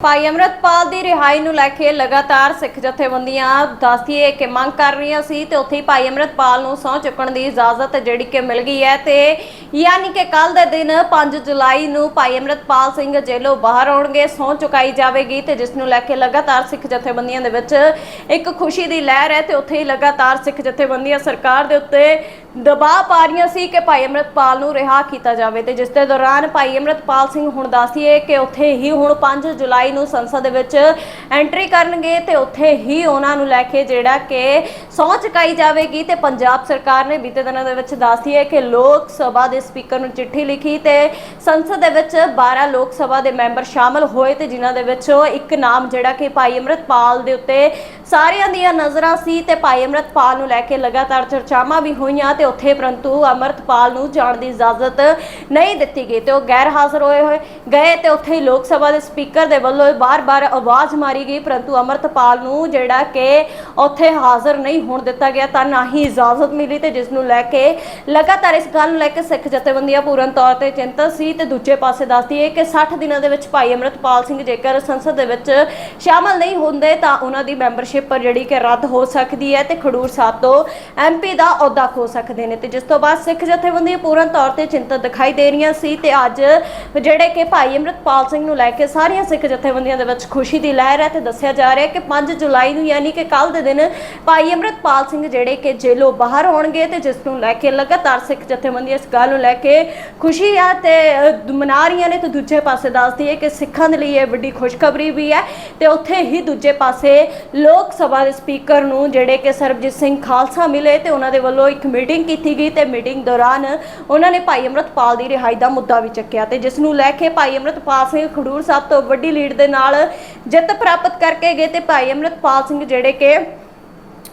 ਭਾਈ ਅਮਰਤਪਾਲ ਦੀ ਰਿਹਾਈ ਨੂੰ ਲੈ ਕੇ ਲਗਾਤਾਰ ਸਿੱਖ ਜਥੇਬੰਦੀਆਂ ਦੱਸਦੀਏ ਕਿ ਮੰਗ ਕਰ ਰਹੀਆਂ ਸੀ ਤੇ ਉੱਥੇ ਭਾਈ ਅਮਰਤਪਾਲ ਨੂੰ ਸਹੁੰ ਚੁੱਕਣ ਦੀ ਇਜਾਜ਼ਤ ਜਿਹੜੀ ਕਿ ਮਿਲ ਗਈ ਹੈ ਤੇ ਯਾਨੀ ਕਿ ਕੱਲ ਦੇ ਦਿਨ 5 ਜੁਲਾਈ ਨੂੰ ਭਾਈ ਅਮਰਤਪਾਲ ਸਿੰਘ ਜੇਲੋਂ ਬਾਹਰ ਆਉਣਗੇ, ਸਹੁੰ ਚੁਕਾਈ ਜਾਵੇਗੀ ਤੇ ਜਿਸ ਨੂੰ ਲੈ ਕੇ ਲਗਾਤਾਰ ਸਿੱਖ ਜਥੇਬੰਦੀਆਂ ਦੇ ਵਿੱਚ ਇੱਕ ਖੁਸ਼ੀ ਦੀ ਲਹਿਰ ਹੈ ਤੇ ਉੱਥੇ ਹੀ ਲਗਾਤਾਰ ਸਿੱਖ ਜਥੇਬੰਦੀਆਂ ਸਰਕਾਰ ਦੇ ਉੱਤੇ ਦਬਾਅ ਪਾ ਰਹੀਆਂ ਸੀ ਕਿ ਭਾਈ ਅਮਰਤਪਾਲ ਨੂੰ ਰਿਹਾ ਕੀਤਾ ਜਾਵੇ ਤੇ ਜਿਸ ਦੇ ਦੌਰਾਨ ਭਾਈ ਅਮਰਤਪਾਲ ਸਿੰਘ ਹੁਣ ਦੱਸੀਏ ਕਿ ਉੱਥੇ ਹੀ ਹੁਣ 5 ਜੁਲਾਈ ਨੂੰ ਸੰਸਦ ਦੇ ਵਿੱਚ ਐਂਟਰੀ ਕਰਨਗੇ ਤੇ ਉੱਥੇ ਹੀ ਉਹਨਾਂ ਨੂੰ ਲੈ ਕੇ ਜਿਹੜਾ ਕਿ ਸਹੁੰ ਚੁਕਾਈ ਜਾਵੇਗੀ ਤੇ ਪੰਜਾਬ ਸਰਕਾਰ ਨੇ ਬੀਤੇ ਦਿਨਾਂ ਦੇ ਵਿੱਚ ਦੱਸਦੀ ਹੈ ਕਿ ਲੋਕ ਸਭਾ ਦੇ ਸਪੀਕਰ ਨੂੰ ਚਿੱਠੀ ਲਿਖੀ ਤੇ ਸੰਸਦ ਦੇ ਵਿੱਚ 12 ਲੋਕ ਸਭਾ ਦੇ ਮੈਂਬਰ ਸ਼ਾਮਲ ਹੋਏ ਤੇ ਜਿਨ੍ਹਾਂ ਦੇ ਵਿੱਚੋਂ ਇੱਕ ਨਾਮ ਜਿਹੜਾ ਕਿ ਭਾਈ ਅਮਰਤਪਾਲ ਦੇ ਉੱਤੇ ਸਾਰਿਆਂ ਦੀਆਂ ਨਜ਼ਰਾਂ ਸੀ ਤੇ ਭਾਈ ਅਮਰਤਪਾਲ ਨੂੰ ਲੈ ਕੇ ਲਗਾਤਾਰ ਚਰਚਾਵਾਂ ਵੀ ਹੋਈਆਂ ਤੇ ਉੱਥੇ ਪਰੰਤੂ ਅਮਰਤਪਾਲ ਨੂੰ ਜਾਣ ਦੀ ਇਜਾਜ਼ਤ ਨਹੀਂ ਦਿੱਤੀ ਗਈ ਤੇ ਉਹ ਗੈਰ ਹਾਜ਼ਰ ਹੋਏ ਹੋਏ ਗਏ ਤੇ ਉੱਥੇ ਹੀ ਲੋਕ ਸਭਾ ਦੇ ਸਪੀਕਰ ਦੇ ਵੱਲੋਂ ਬਾਰ-ਬਾਰ ਆਵਾਜ਼ ਮਾਰੀ ਗਈ, ਪਰੰਤੂ ਅਮਰਤਪਾਲ ਨੂੰ ਜਿਹੜਾ ਕਿ ਉੱਥੇ ਹਾਜ਼ਰ ਨਹੀਂ ਹੋਣ ਦਿੱਤਾ ਗਿਆ ਤਾਂ ਨਾ ਹੀ ਇਜਾਜ਼ਤ ਮਿਲੀ ਤੇ ਜਿਸ ਨੂੰ ਲੈ ਕੇ ਲਗਾਤਾਰ ਇਸ ਗੱਲ ਨੂੰ ਲੈ ਕੇ ਸਿੱਖ ਜਥੇਬੰਦੀਆਂ ਪੂਰਨ ਤੌਰ ਤੇ ਚਿੰਤਤ ਸੀ ਤੇ ਦੂਜੇ ਪਾਸੇ ਦੱਸਦੀ ਹੈ ਕਿ 60 ਦਿਨਾਂ ਦੇ ਵਿੱਚ ਭਾਈ ਅਮਰਤਪਾਲ ਸਿੰਘ ਜੇਕਰ ਸੰਸਦ ਦੇ ਵਿੱਚ ਸ਼ਾਮਲ ਨਹੀਂ ਹੁੰਦੇ ਤਾਂ ਉਹਨਾਂ ਦੀ ਮੈਂਬਰਸ਼ਿਪ ਜਿਹੜੀ ਕਿ ਰੱਦ ਹੋ ਸਕਦੀ ਹੈ ਤੇ ਖਡੂਰ ਸਾਹਿਬ ਤੋਂ ਐਮਪੀ ਦਾ ਅਹੁਦਾ ਖੋ ਸਕਦੇ ਨੇ ਤੇ ਜਿਸ ਤੋਂ ਬਾਅਦ ਸਿੱਖ ਜਥੇਬੰਦੀਆਂ ਪੂਰਨ ਤੌਰ ਤੇ ਚਿੰਤਤ ਦਿਖਾਈ ਦੇ ਰਹੀਆਂ ਸੀ ਤੇ ਅੱਜ ਜਿਹੜੇ ਕਿ ਭਾਈ ਅਮਰਤਪਾਲ ਸਿੰਘ ਨੂੰ ਲੈ ਕੇ ਸਾਰੀਆਂ ਸਿੱਖ ਜਥੇਬੰਦੀਆਂ ਦੇ ਵਿੱਚ ਖੁਸ਼ੀ ਦੀ ਲਹਿਰ ਹੈ ਤੇ ਦੱਸਿਆ ਜਾ ਰਿਹਾ ਹੈ ਕਿ 5 ਜੁਲਾਈ ਨੂੰ ਯਾਨੀ ਕਿ ਕੱਲ ਦੇ ਦਿਨ ਭਾਈ ਅਮਰਤਪਾਲ ਸਿੰਘ ਜਿਹੜੇ ਕਿ ਜੇਲ੍ਹੋਂ ਬਾਹਰ ਆਉਣਗੇ ਤੇ ਜਿਸ ਨੂੰ ਲੈ ਕੇ ਲਗਾਤਾਰ ਸਿੱਖ ਜਥੇਬੰਦੀਆਂ ਇਸ ਗੱਲ ਨੂੰ ਲੈ ਕੇ ਖੁਸ਼ੀ ਆ ਤੇ ਮਨਾ ਰਹੀਆਂ ਨੇ ਤੇ ਦੂਜੇ ਪਾਸੇ ਦੱਸਦੀ ਹੈ ਕਿ ਸਿੱਖਾਂ ਦੇ ਲਈ ਇਹ ਵੱਡੀ ਖੁਸ਼ਖਬਰੀ ਵੀ ਹੈ ਤੇ ਉੱਥੇ ਹੀ ਦੂਜੇ ਪਾਸੇ ਲੋਕ ਸਭਾ ਦੇ ਸਪੀਕਰ ਨੂੰ ਜਿਹੜੇ ਕਿ ਸਰਬਜੀਤ ਸਿੰਘ ਖਾਲਸਾ ਮਿਲੇ ਤੇ ਉਹਨਾਂ ਦੇ ਵੱਲੋਂ ਇੱਕ ਮੀਟਿੰਗ ਕੀਤੀ ਗਈ ਤੇ ਮੀਟਿੰਗ ਦੌਰਾਨ ਉਹਨਾਂ ਨੇ ਭਾਈ ਅਮਰਤਪਾਲ ਦੀ ਰਿਹਾਈ ਦਾ ਮੁੱਦਾ ਵੀ ਚੱਕਿਆ ਤੇ ਜਿਸ ਨੂੰ ਲੈ ਕੇ ਭਾਈ ਅਮਰਤਪਾਲ ਸਿੰਘ ਖਡੂਰ ਸਾਹਿਬ ਤੋਂ ਵੱਡੀ ਲੀਡ ਦੇ ਨਾਲ ਜਿੱਤ ਪ੍ਰਾਪਤ ਕਰਕੇ ਗਏ ਤੇ ਭਾਈ ਅਮਰਤਪਾਲ ਸਿੰਘ ਜਿਹੜੇ ਕਿ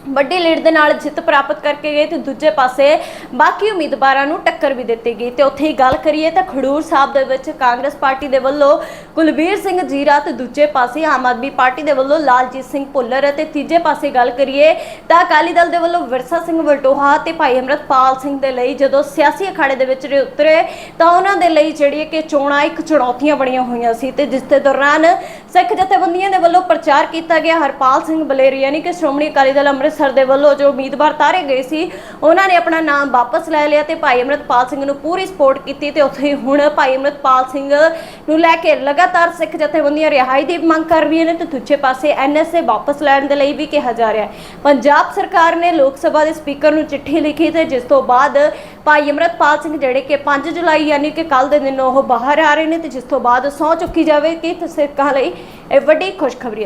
ਵੱਡੀ ਲੀਡ ਦੇ ਨਾਲ ਜਿੱਤ ਪ੍ਰਾਪਤ ਕਰਕੇ ਗਏ ਤੇ ਦੂਜੇ ਪਾਸੇ ਬਾਕੀ ਉਮੀਦਵਾਰਾਂ ਨੂੰ ਟੱਕਰ ਵੀ ਦਿੱਤੀ ਗਈ। ਤੇ ਉੱਥੇ ਹੀ ਗੱਲ ਕਰੀਏ ਤਾਂ ਖਡੂਰ ਸਾਹਿਬ ਦੇ ਵਿੱਚ ਕਾਂਗਰਸ ਪਾਰਟੀ ਦੇ ਵੱਲੋਂ ਕੁਲਬੀਰ ਸਿੰਘ ਜੀਰਾ ਤੇ ਦੂਜੇ ਪਾਸੇ ਆਮ ਆਦਮੀ ਪਾਰਟੀ ਦੇ ਵੱਲੋਂ ਲਾਲਜੀਤ ਸਿੰਘ ਭੁੱਲਰ ਅਤੇ ਤੀਜੇ ਪਾਸੇ ਗੱਲ ਕਰੀਏ ਤਾਂ ਅਕਾਲੀ ਦਲ ਦੇ ਵੱਲੋਂ ਵਿਰਸਾ ਸਿੰਘ ਵਲਟੋਹਾ ਤੇ ਭਾਈ ਅਮਰਤਪਾਲ ਸਿੰਘ ਦੇ ਲਈ ਜਦੋਂ ਸਿਆਸੀ ਅਖਾੜੇ ਦੇ ਵਿੱਚ ਉਤਰੇ ਤਾਂ ਉਹਨਾਂ ਦੇ ਲਈ ਜਿਹੜੀ ਕਿ ਚੋਣਾਂ ਇੱਕ ਚੁਣੌਤੀਆਂ ਬਣੀਆਂ ਹੋਈਆਂ ਸੀ ਤੇ ਜਿਸ ਦੇ ਦੌਰਾਨ ਸਿੱਖ ਜਥੇਬੰਦੀਆਂ ਦੇ ਵੱਲੋਂ ਪ੍ਰਚਾਰ ਕੀਤਾ ਗਿਆ। ਹਰਪਾਲ ਸਿੰਘ ਬਲੇਰੀ ਯਾਨੀ ਕਿ ਸ਼੍ਰੋਮਣੀ ਅਕਾਲੀ ਦਲ ਅੰਮ੍ਰਿਤ ਅੰਮ੍ਰਿਤਸਰ ਦੇ ਵੱਲੋਂ ਜੋ ਉਮੀਦਵਾਰ ਤਾਰੇ ਗਏ ਸੀ, ਉਹਨਾਂ ਨੇ ਆਪਣਾ ਨਾਮ ਵਾਪਸ ਲੈ ਲਿਆ ਤੇ ਭਾਈ ਅਮਰਤਪਾਲ ਸਿੰਘ ਨੂੰ ਪੂਰੀ ਸਪੋਰਟ ਕੀਤੀ ਤੇ ਉੱਥੇ ਹੁਣ ਭਾਈ ਅਮਰਤਪਾਲ ਸਿੰਘ ਨੂੰ ਲੈ ਕੇ ਲਗਾਤਾਰ ਸਿੱਖ ਜਥੇਬੰਦੀਆਂ ਰਿਹਾਈ ਦੀ ਮੰਗ ਕਰ ਰਹੀਆਂ ਨੇ ਤੇ ਦੂਜੇ ਪਾਸੇ ਐਨਐਸਏ ਵਾਪਸ ਲੈਣ ਦੇ ਲਈ ਵੀ ਕਿਹਾ ਜਾ ਰਿਹਾ ਹੈ। ਪੰਜਾਬ ਸਰਕਾਰ ਨੇ ਲੋਕ ਸਭਾ ਦੇ ਸਪੀਕਰ ਨੂੰ ਚਿੱਠੀ ਲਿਖੀ ਤੇ ਜਿਸ ਤੋਂ ਬਾਅਦ ਭਾਈ ਅਮਰਤਪਾਲ ਸਿੰਘ ਜਿਹੜੇ ਕਿ 5 ਜੁਲਾਈ ਯਾਨੀ ਕਿ ਕੱਲ ਦੇ ਦਿਨ ਉਹ ਬਾਹਰ ਆ ਰਹੇ ਨੇ ਤੇ ਜਿਸ ਤੋਂ ਬਾਅਦ ਸਹੁੰ ਚੁੱਕੀ ਜਾਵੇਗੀ ਤੇ ਸਿੱਖਾਂ ਲਈ ਇਹ ਵੱਡੀ ਖੁਸ਼ਖਬਰੀ